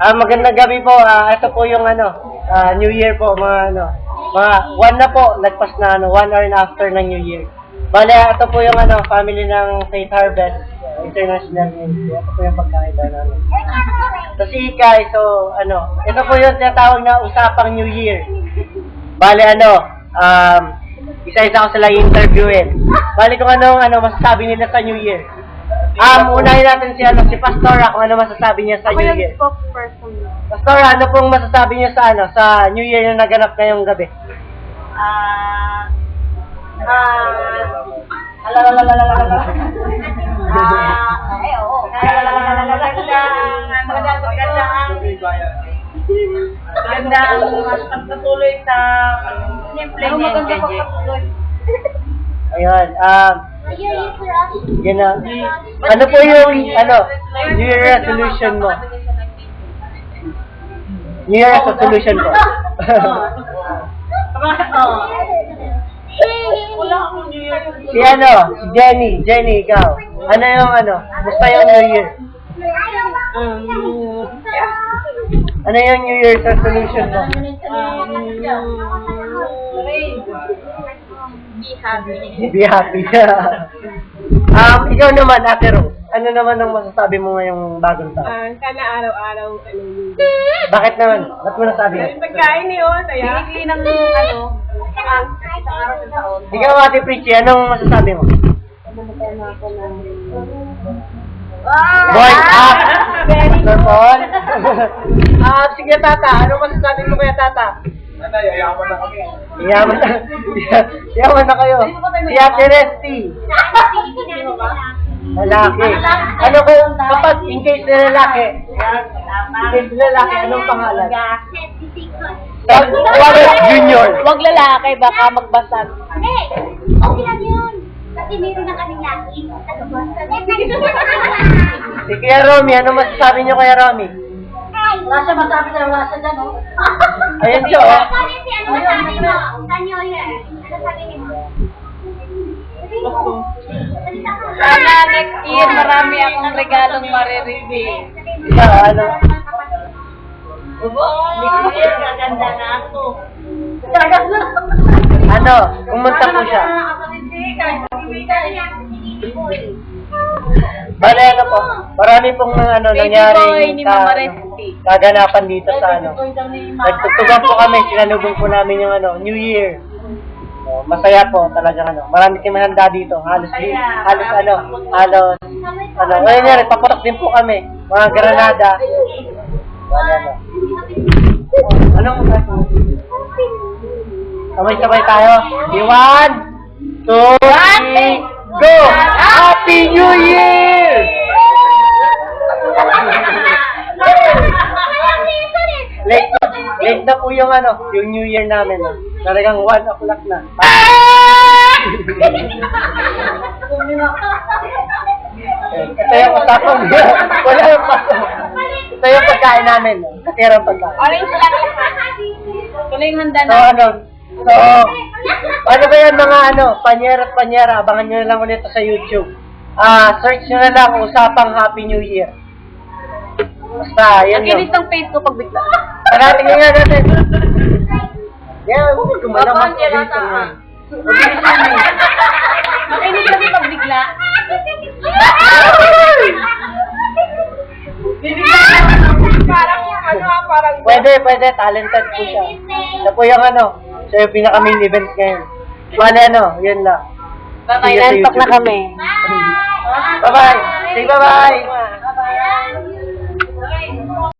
Ah, magandang gabi po. Ah, ito po yung ano, ah, New Year po, mga ano, mga one na po, lagpas na ano, one hour na after ng New Year. Bale, ito po yung ano, family ng Faith Harvest International Ministry. Ito po yung pagkain na ano. So, si Ikay, so, ano, ito po yung tinatawag na usapang New Year. Bale, ano, um, isa-isa ko sila i-interviewin. Bale, kung anong, ano, masasabi nila sa New Year. Um, unahin natin si, ano, si Pastora kung ano masasabi niya sa Ako New yung Year. spokesperson. Pastora, ano pong masasabi niyo sa, ano, sa New Year na naganap ngayong gabi? Ah, ah, alalalalalalalala. Ah, ay, oo. Alalalalalalalala. Maganda, maganda ang maganda ang pagpatuloy sa niya, Jeje. Ayun, um, yun na. Ano po yung, ano, New Year resolution mo? New Year resolution. Oo. Wala akong New Year. si ano, si Jenny, Jenny, ikaw. Ano yung, ano, basta yung New Year? Ano yung New Year's resolution mo? Be happy. Be happy. um, ikaw naman, Ate Rose. Ano naman ang masasabi mo ngayong bagong taon? Ah, sana araw-araw ano yun. Bakit naman? Ba't mo nasabi? Dahil pagkain yun, kaya Binigli ng ano, isang isang araw sa taon. Ikaw, Ate Pritchie, anong masasabi mo? Boy, ah! Pastor Paul? ah, sige, Tata. Anong masasabi mo kaya, Tata? Yayaman na. Yayaman na kayo. Si Ate Resty. Lalaki. Ano kung kapag in case na lalaki, in case na lalaki, anong pangalan? Wallace Junior. Huwag lalaki, baka magbasag. Hindi. Okay lang yun. Kasi meron na kami laki. Si Kuya Romy, ano masasabi niyo kaya Romy? Wala siya magsabi na wala siya dyan, oh. Ayan siya, oh. Sorry, si ano sabi mo? Tanyo, yun. Ano sabi ni mo? Sana next year marami akong regalong marireceive. Ikaw, ano? Oo, next year maganda na ako. Ano? Umunta ko siya. Kahit hindi ka, hindi Bale, ano po? Marami pong ano, nangyari ni Mama Resty. kaganapan dito sa ano. Nagtugtugan po kami, sinalubong po namin yung ano, New Year. So, masaya po talagang ano. Marami kami handa dito. Halos, di, halos ano, halos, ano. Ngayon nga rin, paputok din po kami. Mga granada. Ano, ano. Anong Sabay-sabay tayo. One, two, three, go! Happy New Year! Po yung ano, yung New Year namin. No? Talagang 1 o'clock na. Ito yung usapang Wala yung paso. Ito yung pagkain namin. No? Katirang pagkain. Orange lang yung Tuloy yung handa So na. ano, so, ano ba yan mga ano, panyera at panyera, abangan nyo na lang ulit sa YouTube. Ah, search nyo na lang usapang Happy New Year. Basta, yan Nakilit no. ang face ko pag bigla. Tara, tingnan nga natin. Yan, huwag mo gumana mas dito nga. Ah. Nakilit kasi pag bigla. Parang ano ah, parang... Pwede, pwede. Talented po siya. Ito po yung ano, siya yung pinaka main event ngayon. Bale ano, yun lang. Bye-bye. Nantok na kami. Bye-bye. Say bye-bye.